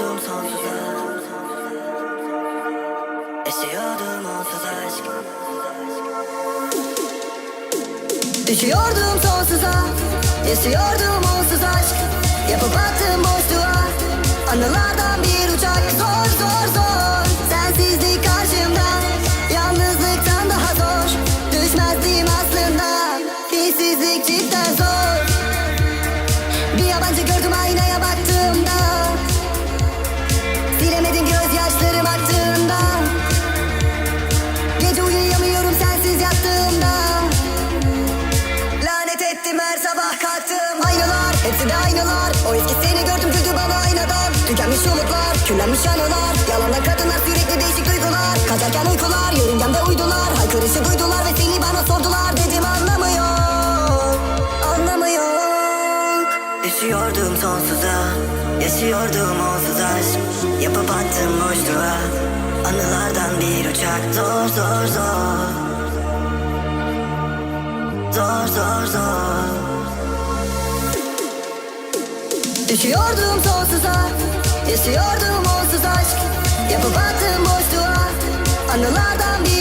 Uçuyordum sonsuza. Yaşıyordum onsuz aşk. Düşüyordum sonsuza. Yaşıyordum onsuz aşk. Yapıp attım boşluğa. Anılardan bir uçak. Zor zor zor. Sensizlik karşımda. Yalnızlıktan daha zor. Düşmezdim asla. Hepsi de aynalar. O eski seni gördüm güldü bana aynadan. Tükenmiş umutlar küllenmiş anılar. Yalanla kadınlar sürekli değişik duygular. Kaçarken uykular yörüngemde uydular. Haykırışı duydular ve seni bana sordular. Dedim anlamıyor Anlamıyor. Düşüyordum sonsuza Yaşıyordum onsuz aşk. Yapıp attım boşluğa Anılardan bir uçak. Zor zor zor. Zor zor zor Düşüyordum sonsuza Yaşıyordum onsuz aşk. Yapıp attım boşluğa Anılardan bir